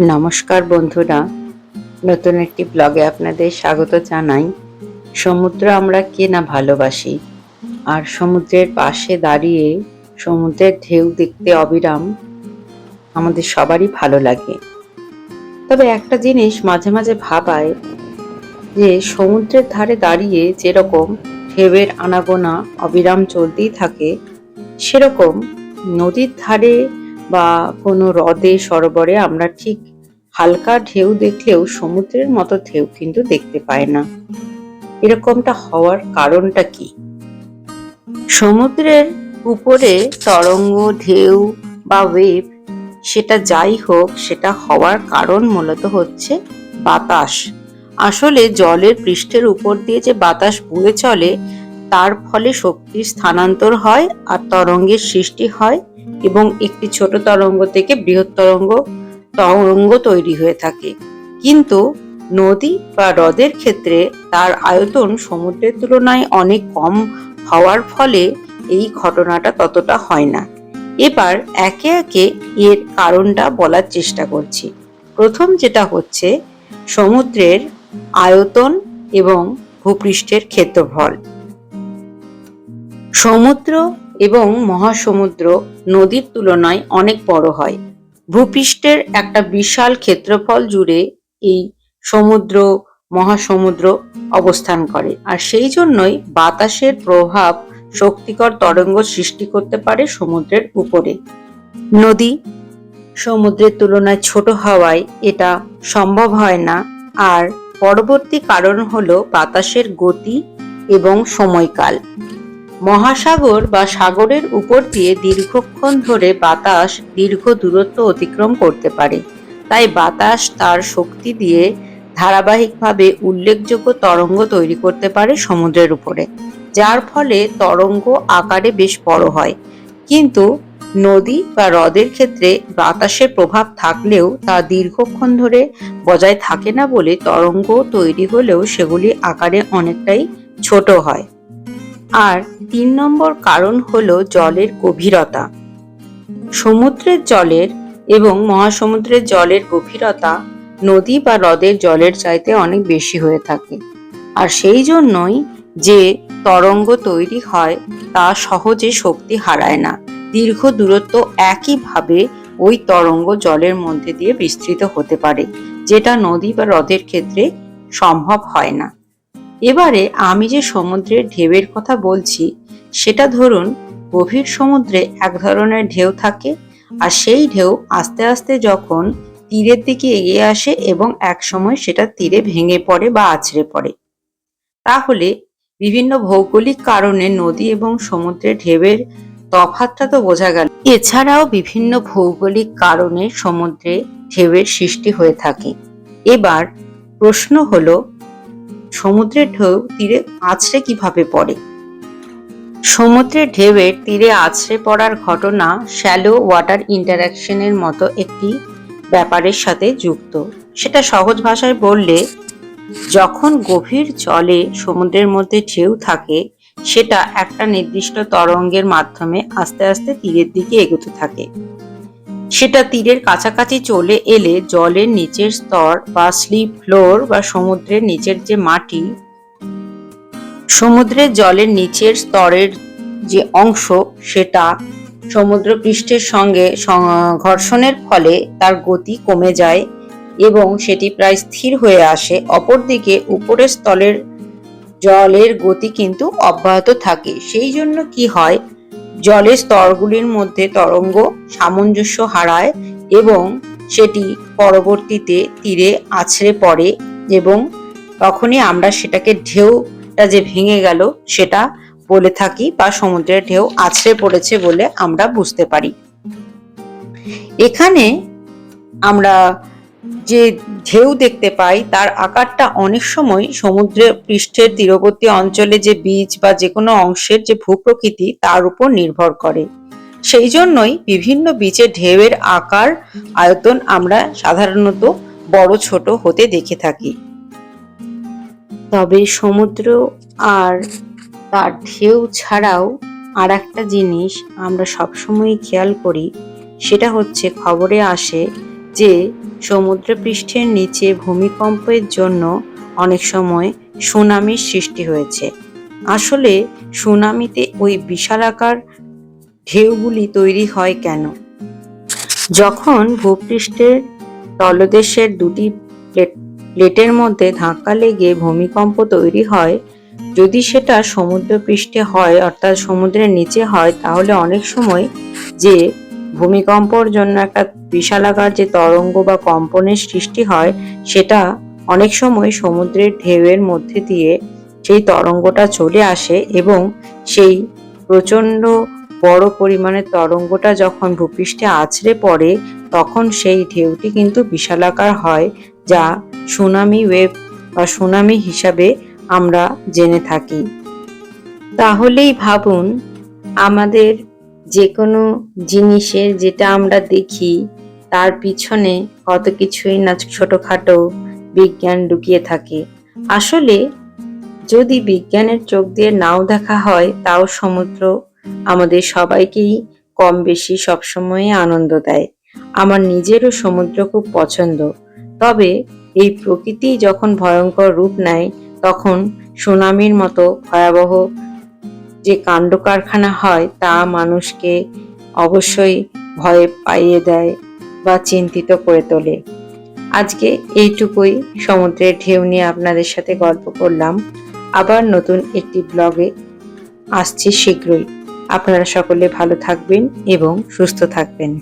নমস্কার বন্ধুরা। নতুন একটি ব্লগে আপনাদের স্বাগত জানাই। সমুদ্র আমরা কে না ভালোবাসি? আর সমুদ্রের পাশে দাঁড়িয়ে সমুদ্রের ঢেউ দেখতে অবিরাম আমাদের সবারই ভালো লাগে। তবে একটা জিনিস মাঝে মাঝে ভাবায় যে সমুদ্রের ধারে দাঁড়িয়ে যেরকম ঢেউয়ের আনাগোনা অবিরাম চলতেই থাকে, সেরকম নদীর ধারে বা কোনো হ্রদে, সরোবরে আমরা ঠিক হালকা ঢেউ দেখলেও সমুদ্রের মতো ঢেউ কিন্তু দেখতে পাই না। এরকমটা হওয়ার কারণটা কি? সমুদ্রের উপরে তরঙ্গ, ঢেউ বা ওয়েভ সেটা যাই হোক, সেটা হওয়ার কারণ মূলত হচ্ছে বাতাস। আসলে জলের পৃষ্ঠের উপর দিয়ে যে বাতাস বয়ে চলে, তার ফলে শক্তির স্থানান্তর হয় আর তরঙ্গের সৃষ্টি হয় এবং একটি ছোট তরঙ্গ থেকে বৃহৎ তরঙ্গ তরঙ্গ তৈরি হয়ে থাকে। কিন্তু নদী বা হ্রদের ক্ষেত্রে তার আয়তন সমুদ্রের তুলনায় অনেক কম হওয়ার ফলে এই ঘটনাটা ততটা হয় না। এবার একে একে এর কারণটা বলার চেষ্টা করছি। প্রথম যেটা হচ্ছে, সমুদ্রের আয়তন এবং ভূপৃষ্ঠের ক্ষেত্রফল। সমুদ্র এবং মহাসমুদ্র নদীর তুলনায় অনেক বড় হয়। ভূপৃষ্ঠের একটা বিশাল ক্ষেত্রফল জুড়ে এই সমুদ্র, মহাসমুদ্র অবস্থান করে। আর সেই জন্যই বাতাসের প্রভাব শক্তিকর তরঙ্গ সৃষ্টি করতে পারে সমুদ্রের উপরে। নদী সমুদ্রের তুলনায় ছোট হওয়ায় এটা সম্ভব হয় না। আর পরবর্তী কারণ হলো বাতাসের গতি এবং সময়কাল। মহাসাগর বা সাগরের উপর দিয়ে দীর্ঘক্ষণ ধরে বাতাস দীর্ঘ দূরত্ব অতিক্রম করতে পারে। তাই বাতাস তার শক্তি দিয়ে ধারাবাহিকভাবে উল্লেখযোগ্য তরঙ্গ তৈরি করতে পারে সমুদ্রের উপরে, যার ফলে তরঙ্গ আকারে বেশ বড় হয়। কিন্তু নদী বা হ্রদের ক্ষেত্রে বাতাসের প্রভাব থাকলেও তা দীর্ঘক্ষণ ধরে বজায় থাকে না বলে তরঙ্গ তৈরি হলেও সেগুলি আকারে অনেকটাই ছোট হয়। আর তিন নম্বর কারণ হলো জলের গভীরতা। সমুদ্রের জলের এবং মহাসমুদ্রের জলের গভীরতা নদী বা হ্রদের জলের চাইতে অনেক বেশি হয়ে থাকে। আর সেই জন্যই যে তরঙ্গ তৈরি হয় তা সহজে শক্তি হারায় না। দীর্ঘ দূরত্ব একইভাবে ওই তরঙ্গ জলের মধ্যে দিয়ে বিস্তৃত হতে পারে, যেটা নদী বা হ্রদের ক্ষেত্রে সম্ভব হয় না। এবারে আমি যে সমুদ্রের ঢেউয়ের কথা বলছি, সেটা ধরুন গভীর সমুদ্রে এক ধরনের ঢেউ থাকে আর সেই ঢেউ আস্তে আস্তে যখন তীরের দিকে এগিয়ে আসে এবং এক সময় সেটা তীরে ভেঙে পড়ে বা আছড়ে পড়ে। তাহলে বিভিন্ন ভৌগোলিক কারণে নদী এবং সমুদ্রের ঢেউয়ের তফাতটা তো বোঝা গেল। এছাড়াও বিভিন্ন ভৌগোলিক কারণে সমুদ্রে ঢেউয়ের সৃষ্টি হয়ে থাকে। এবার প্রশ্ন হলো সমুদ্রের ঢেউ তীরে আছড়ে কীভাবে পড়ে? সমুদ্রের ঢেউয়ের তীরে আছড়ে পড়ার ঘটনা শ্যালো ওয়াটার ইন্টারাকশনের মতো একটি ব্যাপারের সাথে যুক্ত। সেটা সহজ ভাষায় বললে, যখন গভীর জলে সমুদ্রের মধ্যে ঢেউ থাকে, সেটা একটা নির্দিষ্ট তরঙ্গের মাধ্যমে আস্তে আস্তে তীরের দিকে এগোতে থাকে। সেটা তীরের কাছাকাছি চলে এলে জলের নিচের স্তর বা স্লিপ ফ্লোর বা সমুদ্রের নিচের যে মাটি, সমুদ্রের জলের নিচের স্তরের যে অংশ সেটা সমুদ্র পৃষ্ঠের সঙ্গে ঘর্ষণের ফলে তার গতি কমে যায় এবং সেটি প্রায় স্থির হয়ে আসে। অপরদিকে উপরের স্তরের জলের গতি কিন্তু অব্যাহত থাকে। সেই জন্য কি হয় জলের স্তরগুলির মধ্যে তরঙ্গ সামঞ্জস্য হারায় এবং সেটি পরবর্তীতে তীরে আছড়ে পড়ে এবং তখনই আমরা সেটাকে ঢেউটা যে ভেঙে গেল সেটা বলে থাকি বা সমুদ্রের ঢেউ আছড়ে পড়েছে বলে আমরা বুঝতে পারি। এখানে আমরা যে ঢেউ দেখতে পাই, তার আকারটা অনেক সময় সমুদ্রের পৃষ্ঠের তীরবর্তী অঞ্চলে যে বীজ বা যে কোনো অংশের যে ভূপ্রকৃতি, তার উপর নির্ভর করে। সেই জন্যই বিভিন্ন বীচের ঢেউয়ের আকার, আয়তন আমরা সাধারণত বড়, ছোট হতে দেখে থাকি। তবে সমুদ্র আর তার ঢেউ ছাড়াও আর একটা জিনিস আমরা সবসময় খেয়াল করি, সেটা হচ্ছে খবরে আসে যে সমুদ্রপৃষ্ঠের নিচে ভূমিকম্পের জন্য অনেক সময় সুনামির সৃষ্টি হয়েছে। আসলে সুনামিতে ওই বিশালাকার ঢেউগুলি তৈরি হয় কেন? যখন ভূপৃষ্ঠের তলদেশের দুটি প্লেট, প্লেটের মধ্যে ধাক্কা লেগে ভূমিকম্প তৈরি হয়, যদি সেটা সমুদ্রপৃষ্ঠে হয় অর্থাৎ সমুদ্রের নিচে হয়, তাহলে অনেক সময় যে ভূমিকম্পর জন্য একটা বিশালাকার যে তরঙ্গ বা কম্পনের সৃষ্টি হয়, সেটা অনেক সময় সমুদ্রের ঢেউয়ের মধ্যে দিয়ে সেই তরঙ্গটা চলে আসে এবং সেই প্রচণ্ড বড় পরিমাণের তরঙ্গটা যখন ভূপৃষ্ঠে আছড়ে পড়ে, তখন সেই ঢেউটি কিন্তু বিশালাকার হয়, যা সুনামি ওয়েভ বা সুনামি হিসাবে আমরা জেনে থাকি। তাহলেই ভাবুন, আমাদের যে কোনো জিনিসের যেটা আমরা দেখি, তার পিছনে কত কিছুই না ছোটখাটো বিজ্ঞান লুকিয়ে থাকে। আসলে যদি বিজ্ঞানের চোখ দিয়ে নাও দেখা হয়, তাও সমুদ্র আমাদের সবাইকেই কম বেশি সবসময় আনন্দ দেয়। আমার নিজেরও সমুদ্র খুব পছন্দ। তবে এই প্রকৃতি যখন ভয়ঙ্কর রূপ নেয়, তখন সুনামির মতো ভয়াবহ যে কাণ্ড কারখানা হয় তা মানুষকে অবশ্যই ভয়ে পাইয়ে দেয় বা চিন্তিত করে তোলে। আজকে এইটুকুই। সমুদ্রের ঢেউ নিয়ে আপনাদের সাথে গল্প করলাম। আবার নতুন একটি ব্লগে আসছি শীঘ্রই। আপনারা সকলে ভালো থাকবেন এবং সুস্থ থাকবেন।